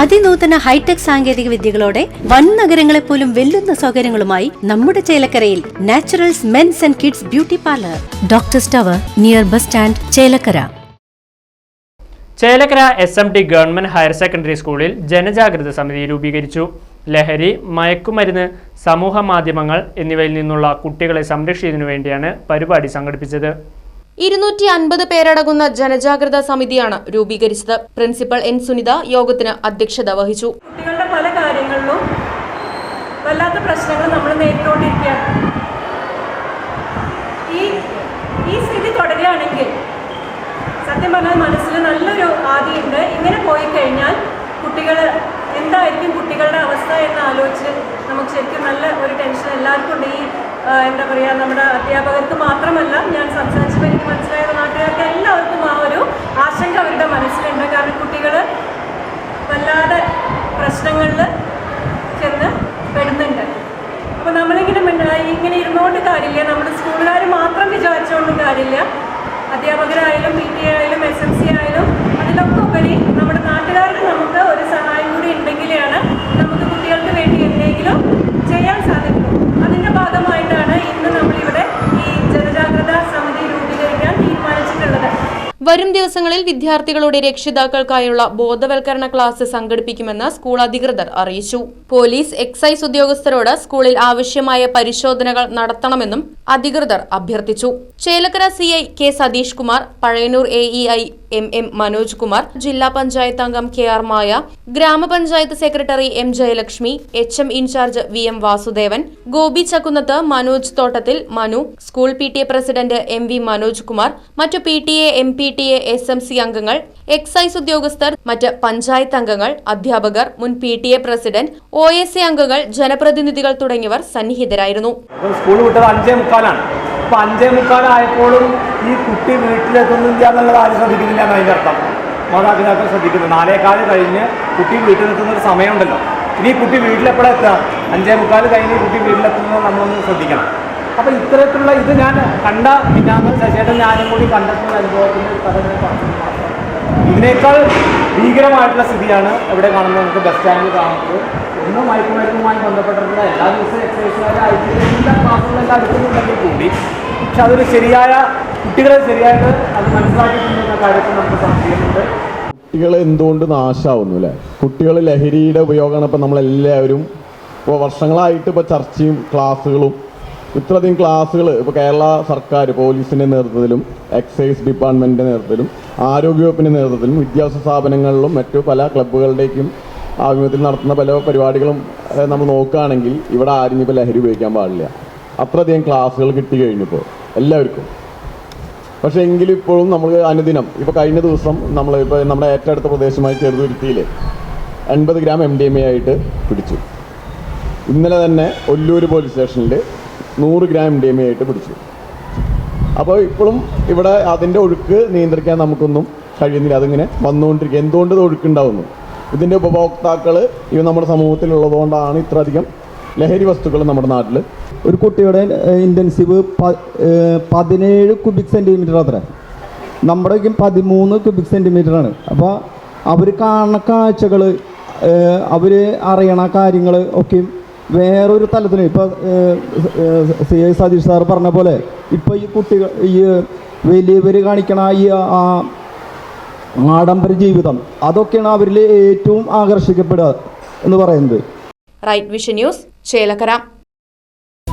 അതിനൂതന hi tech സാങ്കേതിക വിദ്യകളോടെ വൻ നഗരങ്ങളെ പോലും വെല്ലുന്ന സൗകര്യങ്ങളുമായി നമ്മുടെ ചേലക്കരയിൽ naturals men's and kids beauty parlour. Doctor tower near bus stand Chelakkara. Chelakkara S M T government higher secondary സ്കൂളിൽ ജനജാഗ്രത സമിതി രൂപീകരിച്ചു. ലഹരി മയക്കുമരുന്ന് സമൂഹ മാധ്യമങ്ങൾ എന്നിവയിൽ നിന്നുള്ള കുട്ടികളെ സംരക്ഷിക്കുന്നതിനു വേണ്ടിയാണ് പരിപാടി സംഘടിപ്പിച്ചത്. ഇരുന്നൂറ്റി അൻപത് പേരടങ്ങുന്ന ജനജാഗ്രതാ സമിതിയാണ് രൂപീകരിച്ചത്. പ്രിൻസിപ്പൽ എൻ സുനിത യോഗത്തിന് അധ്യക്ഷത വഹിച്ചു. കുട്ടികളുടെ പല കാര്യങ്ങളിലും വല്ലാത്ത പ്രശ്നങ്ങൾ നമ്മൾ നേരിട്ടുകൊണ്ടിരിക്കുകയാണ് ഈ ഈ സ്ഥിതി തുടരുകയാണെങ്കിൽ സത്യം പറഞ്ഞാൽ മനസ്സിൽ നല്ലൊരു ആദിയുണ്ട്. ഇങ്ങനെ പോയി കഴിഞ്ഞാൽ കുട്ടികൾ എന്തായിരിക്കും കുട്ടികളുടെ അവസ്ഥ എന്ന് ആലോചിച്ച് നമുക്ക് ശരിക്കും നല്ല ഒരു ടെൻഷൻ എല്ലാവർക്കും ഉണ്ട്. ഈ എന്താ പറയുക നമ്മുടെ അധ്യാപകർക്ക് മാത്രമല്ല ഞാൻ സംസാരിച്ചപ്പോൾ എനിക്ക് മനസ്സിലായ നാട്ടുകാർക്ക് എല്ലാവർക്കും ആ ഒരു ആശങ്ക അവരുടെ മനസ്സിലുണ്ട്. കാരണം കുട്ടികൾ വല്ലാതെ പ്രശ്നങ്ങളിൽ ചെന്ന് പെടുന്നുണ്ട്. അപ്പോൾ നമ്മളിങ്ങനെ ഇങ്ങനെ ഇരുന്നുകൊണ്ട് കാര്യമില്ല. നമ്മുടെ സ്കൂളുകാർ മാത്രം വിചാരിച്ചുകൊണ്ടും കാര്യമില്ല. അധ്യാപകരായാലും പി ടി ആയാലും എസ് എം സി ആയാലും അതിലൊക്കെ ഉപരി നമ്മുടെ നാട്ടുകാർക്ക് നമുക്ക് ഒരു സഹായം കൂടി ഉണ്ടെങ്കിലാണ് നമുക്ക് കുട്ടികൾക്ക് വേണ്ടി എന്തെങ്കിലും ചെയ്യാൻ സാധിക്കും അതിന്റെ ഭാഗമായിട്ടാണ് ഇന്ന് നമ്മളിവിടെ ഈ ജനജാഗ്രതാ സമിതി രൂപീകരിക്കാൻ തീരുമാനിച്ചിട്ടുള്ളത് വരും ദിവസങ്ങളിൽ വിദ്യാർത്ഥികളുടെ രക്ഷിതാക്കൾക്കായുള്ള ബോധവൽക്കരണ ക്ലാസ് സംഘടിപ്പിക്കുമെന്ന് സ്കൂൾ അധികൃതർ അറിയിച്ചു. പോലീസ് എക്സൈസ് ഉദ്യോഗസ്ഥരോട് സ്കൂളിൽ ആവശ്യമായ പരിശോധനകൾ നടത്തണമെന്നും അധികൃതർ അഭ്യർത്ഥിച്ചു. Chelakkara C I K Satheesh Kumar Pazhayannur A I M M Manoj Kumar ജില്ലാ പഞ്ചായത്ത് അംഗം കെ ആർ മായ ഗ്രാമപഞ്ചായത്ത് secretary M Jayalakshmi H M incharge V M Vasudevan Gopi Chakkunnath Manoj Thottathil Manu school P T A president M V Manoj Kumar മറ്റു P T A M P T A S M C അംഗങ്ങൾ excise ഉദ്യോഗസ്ഥർ മറ്റ് പഞ്ചായത്ത് അംഗങ്ങൾ അധ്യാപകർ മുൻ P T A president O S A അംഗങ്ങൾ ജനപ്രതിനിധികൾ തുടങ്ങിയവർ സന്നിഹിതരായിരുന്നു. സ്കൂൾ അഞ്ചേ മുക്കാലാണ്. അപ്പോൾ അഞ്ചേ മുക്കാലായപ്പോഴും ഈ കുട്ടി വീട്ടിലെത്തുന്നില്ല എന്നുള്ളത് ആരും ശ്രദ്ധിക്കുന്നില്ല എന്ന് അതിന്റെ അർത്ഥം. മാതാപിതാക്കൾ ശ്രദ്ധിക്കുന്നു. നാലേകാൽ കഴിഞ്ഞ് കുട്ടി വീട്ടിലെത്തുന്ന ഒരു സമയമുണ്ടല്ലോ. ഇനി കുട്ടി വീട്ടിലെപ്പോഴാണ് എത്തുക? അഞ്ചേ മുക്കാൽ കഴിഞ്ഞ് കുട്ടി വീട്ടിലെത്തുന്നത് നമ്മളൊന്ന് ശ്രദ്ധിക്കണം. അപ്പം ഇത്തരത്തിലുള്ള ഇത് ഞാൻ കണ്ട പിന്നാന്ന് ശശിയേട്ടൻ ഞാനും കൂടി കണ്ടെത്തുന്ന അനുഭവത്തിന്റെ കഥ ഞാൻ പറഞ്ഞു. ഇതിനേക്കാൾ ഭീകരമായിട്ടുള്ള സ്ഥിതിയാണ് ഇവിടെ കാണുന്നത്. നമുക്ക് ബസ് സ്റ്റാൻഡിൽ കാണുന്നത് ഒന്ന് മയക്കുമരുന്നുമായി ബന്ധപ്പെട്ടിട്ടുള്ള എല്ലാ ദിവസവും എക്സസൈസുകാരെ എല്ലാ ക്ലാസ്സുകളും എല്ലാം എടുക്കുന്നുണ്ടെങ്കിൽ കൂടി. പക്ഷെ അതൊരു ശരിയായ കുട്ടികളെ ശരിയായിട്ട് അത് മനസ്സിലാക്കിയിട്ടുണ്ടെന്ന കാര്യത്തിൽ നമുക്ക് സംശയമുണ്ട്. കുട്ടികൾ എന്തുകൊണ്ട് നാശാവുന്നു അല്ലേ കുട്ടികൾ ലഹരിയുടെ ഉപയോഗമാണ് ഇപ്പം നമ്മളെല്ലാവരും ഇപ്പോൾ വർഷങ്ങളായിട്ട് ഇപ്പോൾ ചർച്ചയും ക്ലാസ്സുകളും ഇത്രയധികം ക്ലാസ്സുകൾ ഇപ്പോൾ കേരള സർക്കാർ പോലീസിന്റെ നേതൃത്വത്തിലും എക്സൈസ് ഡിപ്പാർട്ട്മെന്റിന്റെ നേതൃത്വത്തിലും ആരോഗ്യവകുപ്പിന്റെ നേതൃത്വത്തിലും വിദ്യാഭ്യാസ സ്ഥാപനങ്ങളിലും മറ്റു പല ക്ലബ്ബുകളുടേക്കും ആഭിമുഖ്യത്തിൽ നടത്തുന്ന പല പരിപാടികളും നമ്മൾ നോക്കുകയാണെങ്കിൽ ഇവിടെ ആരും ഇപ്പോൾ ലഹരി ഉപയോഗിക്കാൻ പാടില്ല. അത്രയധികം ക്ലാസ്സുകൾ കിട്ടി കഴിഞ്ഞപ്പോൾ എല്ലാവർക്കും. പക്ഷേ എങ്കിലും ഇപ്പോഴും നമ്മൾ അനുദിനം ഇപ്പോൾ കഴിഞ്ഞ ദിവസം നമ്മൾ ഇപ്പോൾ നമ്മുടെ ഏറ്റവും അടുത്ത പ്രദേശമായി ചെറുതുരുത്തിയിൽ എൺപത് gram M D M A ആയിട്ട് പിടിച്ചു. ഇന്നലെ തന്നെ ഒല്ലൂർ പോലീസ് സ്റ്റേഷനിൽ നൂറ് gram M D M A ആയിട്ട് പിടിച്ചു. അപ്പോൾ ഇപ്പോഴും ഇവിടെ അതിന്റെ ഒഴുക്ക് നിയന്ത്രിക്കാൻ നമുക്കൊന്നും കഴിയുന്നില്ല. അതിങ്ങനെ വന്നുകൊണ്ടിരിക്കുക. എന്തുകൊണ്ട് ഇത് ഒഴുക്കുണ്ടാവുന്നു? ഇതിന്റെ ഉപഭോക്താക്കൾ ഇവ നമ്മുടെ സമൂഹത്തിലുള്ളതുകൊണ്ടാണ് ഇത്രയധികം ലഹരി വസ്തുക്കൾ നമ്മുടെ നാട്ടിൽ ഒരു കുട്ടിയുടെ ഇന്റൻസീവ് പതിനേഴ് കുബിക് സെന്റിമീറ്റർ അത്ര. നമ്മുടെയൊക്കെ പതിമൂന്ന് കുബിക് സെന്റിമീറ്റർ ആണ്. അപ്പോൾ അവർ കാണുന്ന കാഴ്ചകൾ അവർ അറിയണ കാര്യങ്ങൾ ഒക്കെ വേറൊരു തലത്തിന് ഇപ്പോൾ സി ഐ സതീഷ് സാർ പറഞ്ഞ പോലെ ഇപ്പോൾ ഈ കുട്ടികൾ ഈ വലിയവർ കാണിക്കണ ഈ ആ ആഡംബര ജീവിതം അതൊക്കെയാണ് അവരിൽ ഏറ്റവും ആകർഷിക്കപ്പെടുക എന്ന് പറയുന്നത്. Right vision news Chelakkara.